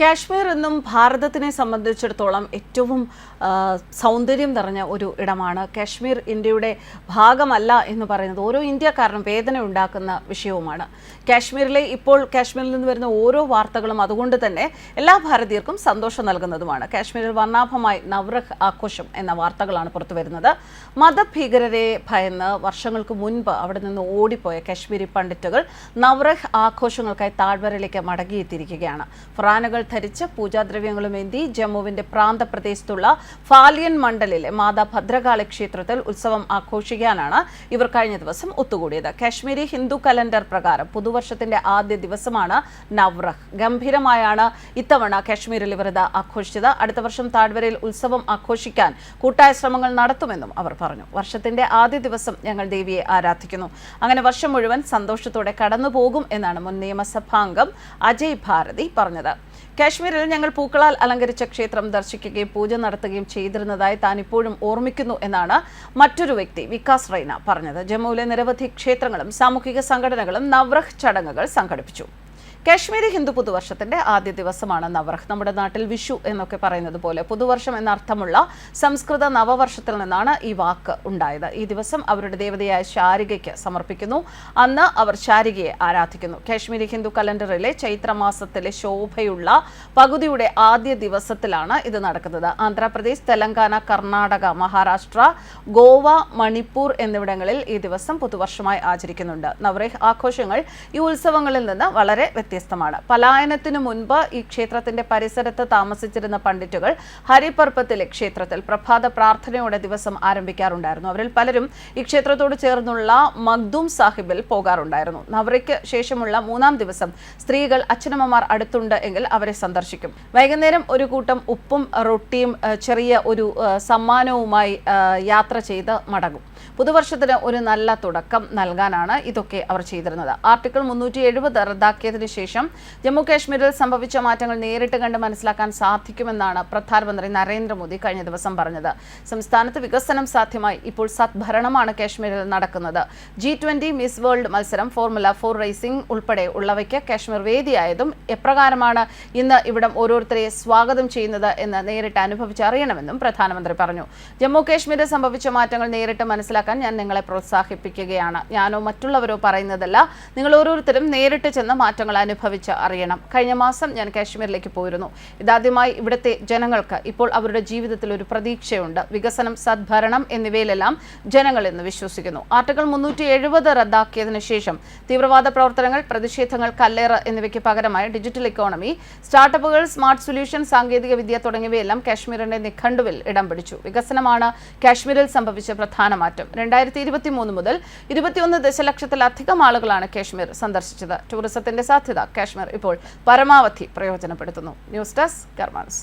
കാശ്മീർ എന്നും ഭാരതത്തിനെ സംബന്ധിച്ചിടത്തോളം ഏറ്റവും സൗന്ദര്യം നിറഞ്ഞ ഒരു ഇടമാണ്. കാശ്മീർ ഇന്ത്യയുടെ ഭാഗമല്ല എന്ന് പറയുന്നത് ഓരോ ഇന്ത്യക്കാരനും വേദന ഉണ്ടാക്കുന്ന വിഷയവുമാണ്. കാശ്മീരിലെ ഇപ്പോൾ കാശ്മീരിൽ നിന്ന് വരുന്ന ഓരോ വാർത്തകളും അതുകൊണ്ട് തന്നെ എല്ലാ ഭാരതീയർക്കും സന്തോഷം നൽകുന്നതുമാണ്. കാശ്മീരിൽ വർണാഭമായി നവ്രഹ് ആഘോഷം എന്ന വാർത്തകളാണ് പുറത്തു വരുന്നത്. മതഭീകരരെ ഭയന്ന് വർഷങ്ങൾക്ക് മുൻപ് അവിടെ നിന്ന് ഓടിപ്പോയ കാശ്മീരി പണ്ഡിറ്റുകൾ നവ്രഹ് ആഘോഷങ്ങൾക്കായി താഴ്വരയിലേക്ക് മടങ്ങിയെത്തിയിരിക്കുകയാണ്. ഫറാനുകൾ ധരിച്ച് പൂജാദ്രവ്യങ്ങളുമേന്തി ജമ്മുവിന്റെ പ്രാന്തപ്രദേശത്തുള്ള ഫാലിയൻ മണ്ഡലിലെ മാതാ ഭദ്രകാളി ക്ഷേത്രത്തിൽ ഉത്സവം ആഘോഷിക്കാനാണ് ഇവർ കഴിഞ്ഞ ദിവസം ഒത്തുകൂടിയത്. കാശ്മീരി ഹിന്ദു കലണ്ടർ പ്രകാരം പുതുവർഷത്തിന്റെ ആദ്യ ദിവസമാണ് നവ്രഹ്. ഗംഭീരമായാണ് ഇത്തവണ കാശ്മീരിൽ ഇവർ ഇത് ആഘോഷിച്ചത്. അടുത്ത വർഷം താഴ്വരയിൽ ഉത്സവം ആഘോഷിക്കാൻ കൂട്ടായ ശ്രമങ്ങൾ നടത്തുമെന്നും അവർ പറഞ്ഞു. വർഷത്തിന്റെ ആദ്യ ദിവസം ഞങ്ങൾ ദേവിയെ ആരാധിക്കുന്നു. അങ്ങനെ വർഷം മുഴുവൻ സന്തോഷത്തോടെ കടന്നുപോകും എന്നാണ് മുൻ നിയമസഭാംഗം അജയ് ഭാരതി പറഞ്ഞത്. കാശ്മീരിൽ ഞങ്ങൾ പൂക്കളാൽ അലങ്കരിച്ച ക്ഷേത്രം ദർശിക്കുകയും പൂജ നടത്തുകയും ചെയ്തിരുന്നതായി താൻ ഇപ്പോഴും ഓർമ്മിക്കുന്നു എന്നാണ് മറ്റൊരു വ്യക്തി വികാസ് റൈന പറഞ്ഞത്. ജമ്മുവിലെ നിരവധി ക്ഷേത്രങ്ങളും സാമൂഹിക സംഘടനകളും നവ്രഹ് ചടങ്ങുകൾ സംഘടിപ്പിച്ചു. കാശ്മീരി ഹിന്ദു പുതുവർഷത്തിന്റെ ആദ്യ ദിവസമാണ് നവറഹ്. നമ്മുടെ നാട്ടിൽ വിഷു എന്നൊക്കെ പറയുന്നത് പോലെ പുതുവർഷം എന്നർത്ഥമുള്ള സംസ്കൃത നവവർഷത്തിൽ നിന്നാണ് ഈ വാക്ക് ഉണ്ടായത്. ഈ ദിവസം അവരുടെ ദേവതയായ ശാരികയ്ക്ക് സമർപ്പിക്കുന്നു. അന്ന് അവർ ശാരികയെ ആരാധിക്കുന്നു. കാശ്മീരി ഹിന്ദു കലണ്ടറിലെ ചൈത്രമാസത്തിലെ ശോഭയുള്ള പകുതിയുടെ ആദ്യ ദിവസത്തിലാണ് ഇത് നടക്കുന്നത്. ആന്ധ്രാപ്രദേശ് തെലങ്കാന കർണാടക മഹാരാഷ്ട്ര ഗോവ മണിപ്പൂർ എന്നിവിടങ്ങളിൽ ഈ ദിവസം പുതുവർഷമായി ആചരിക്കുന്നുണ്ട്. നവറേഹ് ആഘോഷങ്ങൾ ഈ ഉത്സവങ്ങളിൽ നിന്ന് വളരെ വ്യത്യസ്തമാണ്. പലായനത്തിനു മുൻപ് ഈ ക്ഷേത്രത്തിന്റെ പരിസരത്ത് താമസിച്ചിരുന്ന പണ്ഡിറ്റുകൾ ഹരിപർപ്പത്തിലെ ക്ഷേത്രത്തിൽ പ്രഭാത പ്രാർത്ഥനയോടെ ദിവസം ആരംഭിക്കാറുണ്ടായിരുന്നു. അവരിൽ പലരും ഈ ക്ഷേത്രത്തോട് ചേർന്നുള്ള മഖ്ദൂം സാഹിബിൽ പോകാറുണ്ടായിരുന്നു. നവറയ്ക്ക് ശേഷമുള്ള മൂന്നാം ദിവസം സ്ത്രീകൾ അച്ഛനമ്മമാർ അടുത്തുണ്ട് എങ്കിൽ അവരെ സന്ദർശിക്കും. വൈകുന്നേരം ഒരു കൂട്ടം ഉപ്പും റൊട്ടിയും ചെറിയ ഒരു സമ്മാനവുമായി യാത്ര ചെയ്ത് മടങ്ങും. പുതുവർഷത്തിന് ഒരു നല്ല തുടക്കം നൽകാനാണ് ഇതൊക്കെ അവർ ചെയ്തിരുന്നത്. ആർട്ടിക്കിൾ മുന്നൂറ്റി എഴുപത് റദ്ദാക്കിയതിനു ശേഷം ജമ്മു കാശ്മീരിൽ സംഭവിച്ച മാറ്റങ്ങൾ നേരിട്ട് കണ്ട് മനസ്സിലാക്കാൻ സാധിക്കുമെന്നാണ് പ്രധാനമന്ത്രി നരേന്ദ്രമോദി കഴിഞ്ഞ ദിവസം പറഞ്ഞത്. സംസ്ഥാനത്ത് വികസനം സാധ്യമായി. ഇപ്പോൾ സദ്ഭരണമാണ് കാശ്മീരിൽ നടക്കുന്നത്. ജി ട്വന്റി മിസ് വേൾഡ് മത്സരം ഫോർമുല ഫോർ റേസിംഗ് ഉൾപ്പെടെ ഉള്ളവയ്ക്ക് കാശ്മീർ വേദിയായതും എപ്രകാരമാണ് ഇന്ന് ഇവിടം ഓരോരുത്തരെ സ്വാഗതം ചെയ്യുന്നത് എന്ന് നേരിട്ട് അനുഭവിച്ചറിയണമെന്നും പ്രധാനമന്ത്രി പറഞ്ഞു. ജമ്മു കാശ്മീരിൽ സംഭവിച്ച മാറ്റങ്ങൾ നേരിട്ട് മനസ്സിലാക്കാൻ ഞാൻ നിങ്ങളെ പ്രോത്സാഹിപ്പിക്കുകയാണ്. ഞാനോ മറ്റുള്ളവരോ പറയുന്നതല്ല നിങ്ങൾ ഓരോരുത്തരും നേരിട്ട് ചെന്ന് മാറ്റങ്ങൾ അനുഭവിച്ച് അറിയണം. കഴിഞ്ഞ മാസം ഞാൻ കാശ്മീരിലേക്ക് പോയിരുന്നു. ഇതാദ്യമായി ഇവിടുത്തെ ജനങ്ങൾക്ക് ഇപ്പോൾ അവരുടെ ജീവിതത്തിൽ ഒരു പ്രതീക്ഷയുണ്ട്. വികസനം സദ്ഭരണം എന്നിവയിലെല്ലാം ജനങ്ങൾ ഇന്ന് വിശ്വസിക്കുന്നു. ആർട്ടിക്കിൾ മുന്നൂറ്റി എഴുപത് റദ്ദാക്കിയതിനു ശേഷം തീവ്രവാദ പ്രവർത്തനങ്ങൾ പ്രതിഷേധങ്ങൾ കല്ലേറ് എന്നിവയ്ക്ക് പകരമായി ഡിജിറ്റൽ ഇക്കോണമി സ്റ്റാർട്ടപ്പുകൾ സ്മാർട്ട് സൊല്യൂഷൻ സാങ്കേതിക വിദ്യ തുടങ്ങിയവയെല്ലാം കാശ്മീരിന്റെ നിഘണ്ടുവിൽ ഇടം പിടിച്ചു. വികസനമാണ് കാശ്മീരിൽ സംഭവിച്ച പ്രധാന മാറ്റം. രണ്ടായിരത്തി ഇരുപത്തി മൂന്ന് മുതൽ ഇരുപത്തിയൊന്ന് ദശലക്ഷത്തിലധികം ആളുകളാണ് കാശ്മീർ സന്ദർശിച്ചത്. ടൂറിസത്തിന്റെ സാധ്യത കാശ്മീർ ഇപ്പോൾ പരമാവധി പ്രയോജനപ്പെടുത്തുന്നു. News desk കർമാൻസ്